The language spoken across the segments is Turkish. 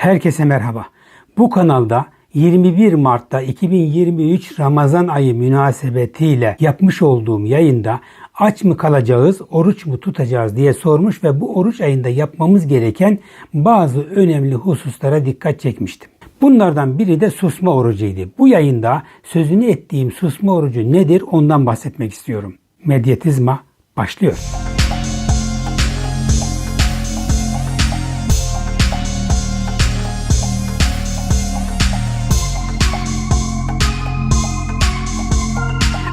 Herkese merhaba. Bu kanalda 21 Mart'ta 2023 Ramazan ayı münasebetiyle yapmış olduğum yayında aç mı kalacağız, oruç mu tutacağız diye sormuş ve bu oruç ayında yapmamız gereken bazı önemli hususlara dikkat çekmiştim. Bunlardan biri de susma orucuydu. Bu yayında sözünü ettiğim susma orucu nedir ondan bahsetmek istiyorum. Medyatizma başlıyor.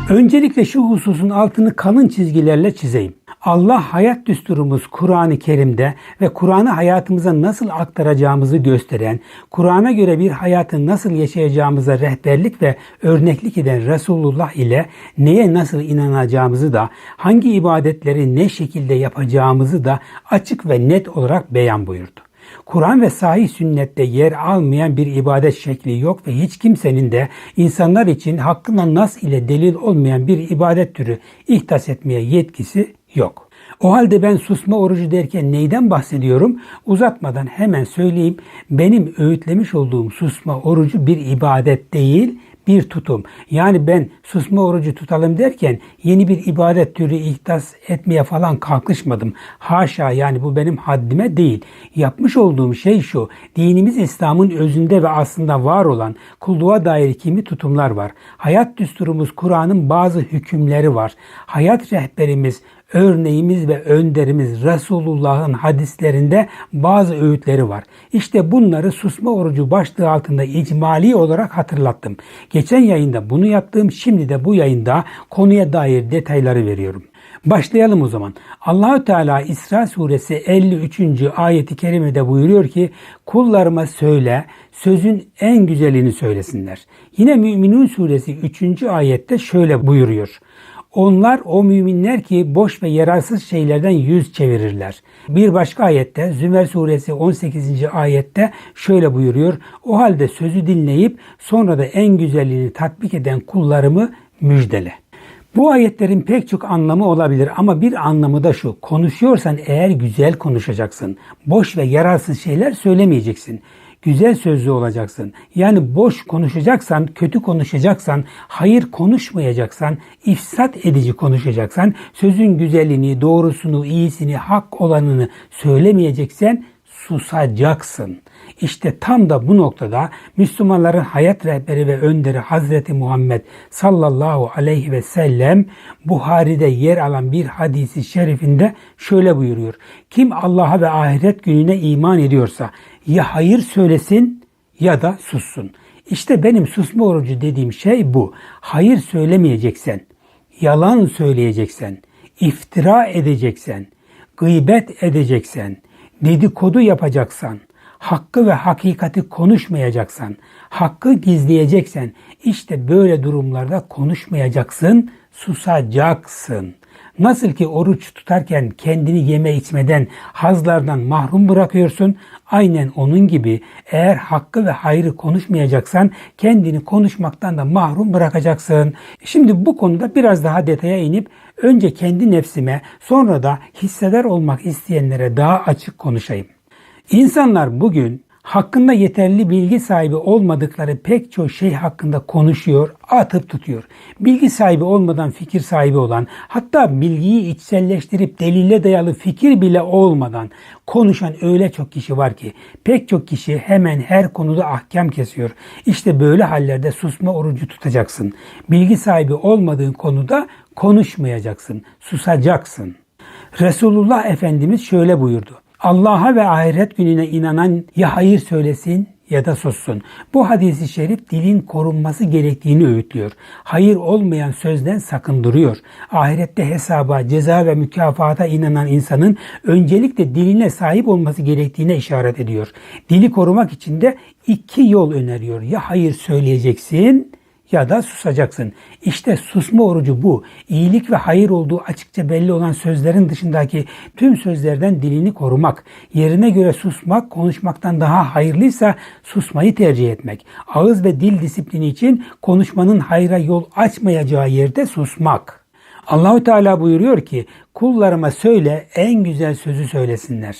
Öncelikle şu hususun altını kalın çizgilerle çizeyim. Allah hayat düsturumuz Kur'an-ı Kerim'de ve Kur'an'ı hayatımıza nasıl aktaracağımızı gösteren, Kur'an'a göre bir hayatı nasıl yaşayacağımıza rehberlik ve örneklik eden Resulullah ile neye nasıl inanacağımızı da, hangi ibadetleri ne şekilde yapacağımızı da açık ve net olarak beyan buyurdu. Kur'an ve sahih sünnette yer almayan bir ibadet şekli yok ve hiç kimsenin de insanlar için hakkında nas ile delil olmayan bir ibadet türü ihdas etmeye yetkisi yok. O halde ben susma orucu derken neyden bahsediyorum? Uzatmadan hemen söyleyeyim. Benim öğütlemiş olduğum susma orucu bir ibadet değil, bir tutum. Yani ben susma orucu tutalım derken yeni bir ibadet türü ihdas etmeye falan kalkışmadım. Haşa yani bu benim haddime değil. Yapmış olduğum şey şu. Dinimiz İslam'ın özünde ve aslında var olan kulluğa dair kimi tutumlar var. Hayat düsturumuz Kur'an'ın bazı hükümleri var. Hayat rehberimiz örneğimiz ve önderimiz Resulullah'ın hadislerinde bazı öğütleri var. İşte bunları susma orucu başlığı altında icmali olarak hatırlattım. Geçen yayında bunu yaptım, şimdi de bu yayında konuya dair detayları veriyorum. Başlayalım o zaman. Allahü Teala İsra suresi 53. ayeti kerimede buyuruyor ki kullarıma söyle sözün en güzelini söylesinler. Yine Müminun suresi 3. ayette şöyle buyuruyor. Onlar o müminler ki boş ve yararsız şeylerden yüz çevirirler. Bir başka ayette Zümer suresi 18. ayette şöyle buyuruyor. O halde sözü dinleyip sonra da en güzelliğini tatbik eden kullarımı müjdele. Bu ayetlerin pek çok anlamı olabilir ama bir anlamı da şu. Konuşuyorsan eğer güzel konuşacaksın. Boş ve yararsız şeyler söylemeyeceksin güzel sözlü olacaksın. Yani boş konuşacaksan, kötü konuşacaksan, hayır konuşmayacaksan, ifsat edici konuşacaksan, sözün güzelliğini, doğrusunu, iyisini, hak olanını söylemeyeceksen susacaksın. İşte tam da bu noktada Müslümanların hayat rehberi ve önderi Hazreti Muhammed sallallahu aleyhi ve sellem Buhari'de yer alan bir hadisi şerifinde şöyle buyuruyor. Kim Allah'a ve ahiret gününe iman ediyorsa ya hayır söylesin ya da sussun. İşte benim susma orucu dediğim şey bu. Hayır söylemeyeceksen, yalan söyleyeceksen, iftira edeceksen, gıybet edeceksen, dedikodu yapacaksan, hakkı ve hakikati konuşmayacaksan, hakkı gizleyeceksen, işte böyle durumlarda konuşmayacaksın, susacaksın. Nasıl ki oruç tutarken kendini yeme içmeden hazlardan mahrum bırakıyorsun, aynen onun gibi eğer hakkı ve hayrı konuşmayacaksan kendini konuşmaktan da mahrum bırakacaksın. Şimdi bu konuda biraz daha detaya inip önce kendi nefsime sonra da hisseder olmak isteyenlere daha açık konuşayım. İnsanlar bugün hakkında yeterli bilgi sahibi olmadıkları pek çok şey hakkında konuşuyor, atıp tutuyor. Bilgi sahibi olmadan fikir sahibi olan, hatta bilgiyi içselleştirip delille dayalı fikir bile olmadan konuşan öyle çok kişi var ki pek çok kişi hemen her konuda ahkam kesiyor. İşte böyle hallerde susma orucu tutacaksın. Bilgi sahibi olmadığın konuda konuşmayacaksın, susacaksın. Resulullah Efendimiz şöyle buyurdu. Allah'a ve ahiret gününe inanan ya hayır söylesin ya da sussun. Bu hadisi şerif dilin korunması gerektiğini öğütlüyor. Hayır olmayan sözden sakındırıyor. Ahirette hesaba, ceza ve mükafata inanan insanın öncelikle diline sahip olması gerektiğine işaret ediyor. Dili korumak için de iki yol öneriyor. Ya hayır söyleyeceksin ya da susacaksın. İşte susma orucu bu. İyilik ve hayır olduğu açıkça belli olan sözlerin dışındaki tüm sözlerden dilini korumak. Yerine göre susmak konuşmaktan daha hayırlıysa susmayı tercih etmek. Ağız ve dil disiplini için konuşmanın hayra yol açmayacağı yerde susmak. Allahu Teala buyuruyor ki kullarıma söyle en güzel sözü söylesinler.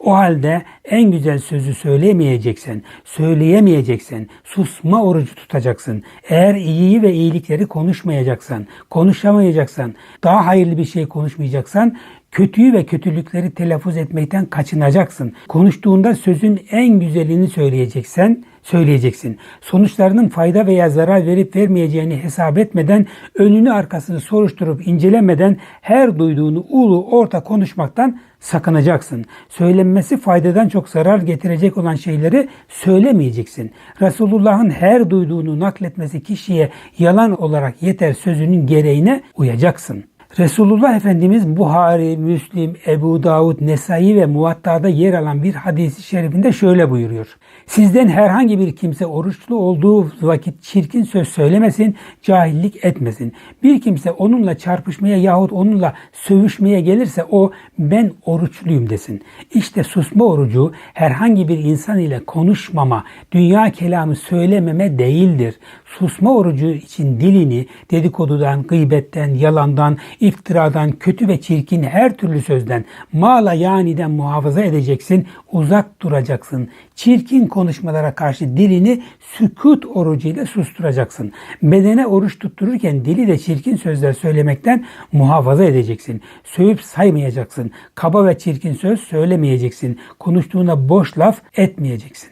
O halde en güzel sözü söyleyemeyeceksen, söyleyemeyeceksen susma orucu tutacaksın. Eğer iyiyi ve iyilikleri konuşmayacaksan, konuşamayacaksan, daha hayırlı bir şey konuşmayacaksan kötüyü ve kötülükleri telaffuz etmekten kaçınacaksın. Konuştuğunda sözün en güzelini söyleyeceksen söyleyeceksin. Sonuçlarının fayda veya zarar verip vermeyeceğini hesap etmeden, önünü arkasını soruşturup incelemeden her duyduğunu ulu orta konuşmaktan sakınacaksın. Söylenmesi faydadan çok zarar getirecek olan şeyleri söylemeyeceksin. Resulullah'ın her duyduğunu nakletmesi kişiye yalan olarak yeter sözünün gereğine uyacaksın. Resulullah Efendimiz Buhari, Müslim, Ebu Davud, Nesai ve Muvatta'da yer alan bir hadisi şerifinde şöyle buyuruyor. Sizden herhangi bir kimse oruçlu olduğu vakit çirkin söz söylemesin, cahillik etmesin. Bir kimse onunla çarpışmaya yahut onunla sövüşmeye gelirse o ben oruçluyum desin. İşte susma orucu herhangi bir insan ile konuşmama, dünya kelamı söylememe değildir. Susma orucu için dilini dedikodudan, gıybetten, yalandan, iftiradan, kötü ve çirkin her türlü sözden, mala yaniden muhafaza edeceksin, uzak duracaksın. Çirkin konuşmalara karşı dilini sükut orucuyla susturacaksın. Bedene oruç tuttururken dili de çirkin sözler söylemekten muhafaza edeceksin. Sövüp saymayacaksın. Kaba ve çirkin söz söylemeyeceksin. Konuştuğuna boş laf etmeyeceksin.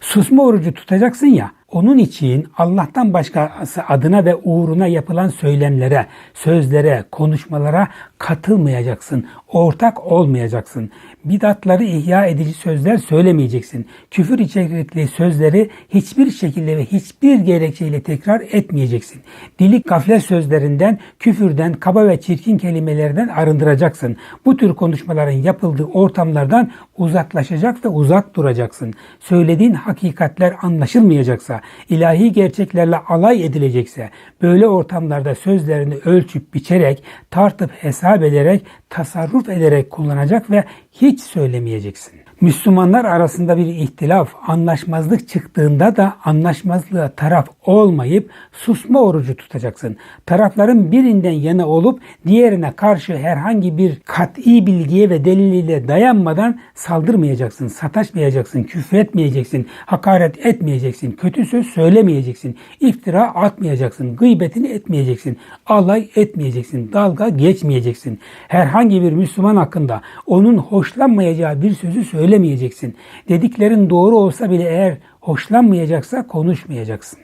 Susma orucu tutacaksın ya, onun için Allah'tan başkası adına ve uğruna yapılan söylemlere, sözlere, konuşmalara katılmayacaksın. Ortak olmayacaksın. Bidatları ihya edici sözler söylemeyeceksin. Küfür içerikli sözleri hiçbir şekilde ve hiçbir gerekçeyle tekrar etmeyeceksin. Dili gaflet sözlerinden, küfürden, kaba ve çirkin kelimelerden arındıracaksın. Bu tür konuşmaların yapıldığı ortamlardan uzaklaşacak ve uzak duracaksın. Söylediğin hakikatler anlaşılmayacaksa, ilahi gerçeklerle alay edilecekse, böyle ortamlarda sözlerini ölçüp biçerek, tartıp hesap ederek, tasarruf ederek kullanacak ve hiç söylemeyeceksin. Müslümanlar arasında bir ihtilaf, anlaşmazlık çıktığında da anlaşmazlığa taraf olmayıp susma orucu tutacaksın. Tarafların birinden yana olup diğerine karşı herhangi bir kat'i bilgiye ve deliliyle dayanmadan saldırmayacaksın, sataşmayacaksın, küfretmeyeceksin, hakaret etmeyeceksin, kötü söz söylemeyeceksin, iftira atmayacaksın, gıybetini etmeyeceksin, alay etmeyeceksin, dalga geçmeyeceksin. Herhangi bir Müslüman hakkında onun hoşlanmayacağı bir sözü söylemeyeceksin. Dediklerin doğru olsa bile eğer hoşlanmayacaksa konuşmayacaksın.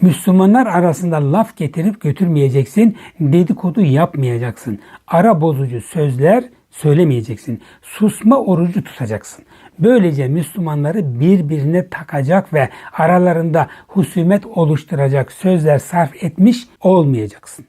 Müslümanlar arasında laf getirip götürmeyeceksin, dedikodu yapmayacaksın. Ara bozucu sözler söylemeyeceksin. Susma orucu tutacaksın. Böylece Müslümanları birbirine takacak ve aralarında husumet oluşturacak sözler sarf etmiş olmayacaksın.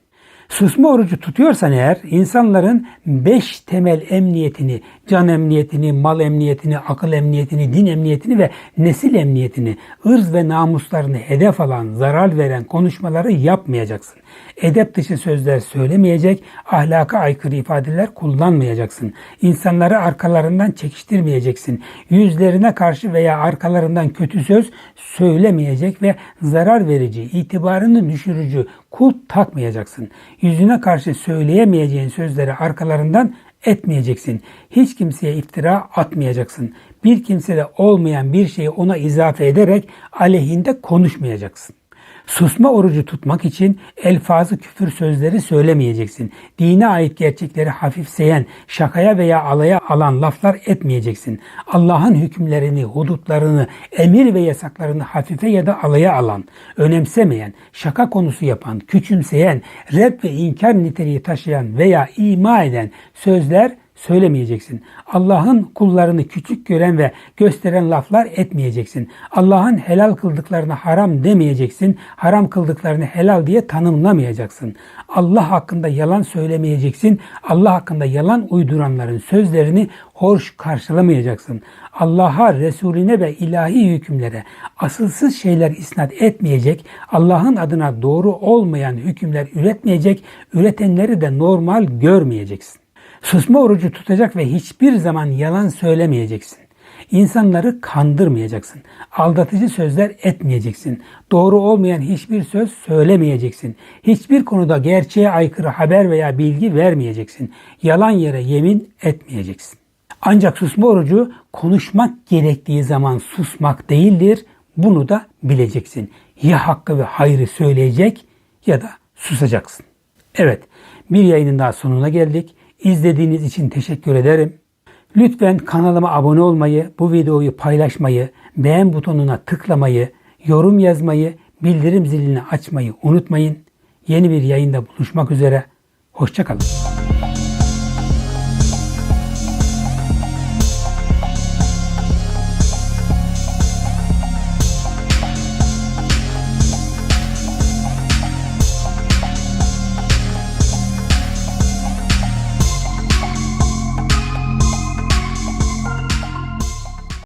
Susma orucu tutuyorsan eğer insanların beş temel emniyetini, can emniyetini, mal emniyetini, akıl emniyetini, din emniyetini ve nesil emniyetini, ırz ve namuslarını hedef alan, zarar veren konuşmaları yapmayacaksın. Edep dışı sözler söylemeyecek, ahlaka aykırı ifadeler kullanmayacaksın. İnsanları arkalarından çekiştirmeyeceksin. Yüzlerine karşı veya arkalarından kötü söz söylemeyecek ve zarar verici, itibarını düşürücü kulp takmayacaksın. Yüzüne karşı söyleyemeyeceğin sözleri arkalarından etmeyeceksin. Hiç kimseye iftira atmayacaksın. Bir kimsede olmayan bir şeyi ona izafe ederek aleyhinde konuşmayacaksın. Susma orucu tutmak için elfazı küfür sözleri söylemeyeceksin. Dine ait gerçekleri hafifseyen, şakaya veya alaya alan laflar etmeyeceksin. Allah'ın hükümlerini, hudutlarını, emir ve yasaklarını hafife ya da alaya alan, önemsemeyen, şaka konusu yapan, küçümseyen, red ve inkar niteliği taşıyan veya ima eden sözler söylemeyeceksin. Allah'ın kullarını küçük gören ve gösteren laflar etmeyeceksin. Allah'ın helal kıldıklarını haram demeyeceksin. Haram kıldıklarını helal diye tanımlamayacaksın. Allah hakkında yalan söylemeyeceksin. Allah hakkında yalan uyduranların sözlerini hoş karşılamayacaksın. Allah'a, Resulüne ve ilahi hükümlere asılsız şeyler isnat etmeyecek, Allah'ın adına doğru olmayan hükümler üretmeyecek, üretenleri de normal görmeyeceksin. Susma orucu tutacak ve hiçbir zaman yalan söylemeyeceksin. İnsanları kandırmayacaksın. Aldatıcı sözler etmeyeceksin. Doğru olmayan hiçbir söz söylemeyeceksin. Hiçbir konuda gerçeğe aykırı haber veya bilgi vermeyeceksin. Yalan yere yemin etmeyeceksin. Ancak susma orucu konuşmak gerektiği zaman susmak değildir. Bunu da bileceksin. Ya hakkı ve hayrı söyleyecek ya da susacaksın. Evet, bir yayının daha sonuna geldik. İzlediğiniz için teşekkür ederim. Lütfen kanalıma abone olmayı, bu videoyu paylaşmayı, beğen butonuna tıklamayı, yorum yazmayı, bildirim zilini açmayı unutmayın. Yeni bir yayında buluşmak üzere. Hoşçakalın.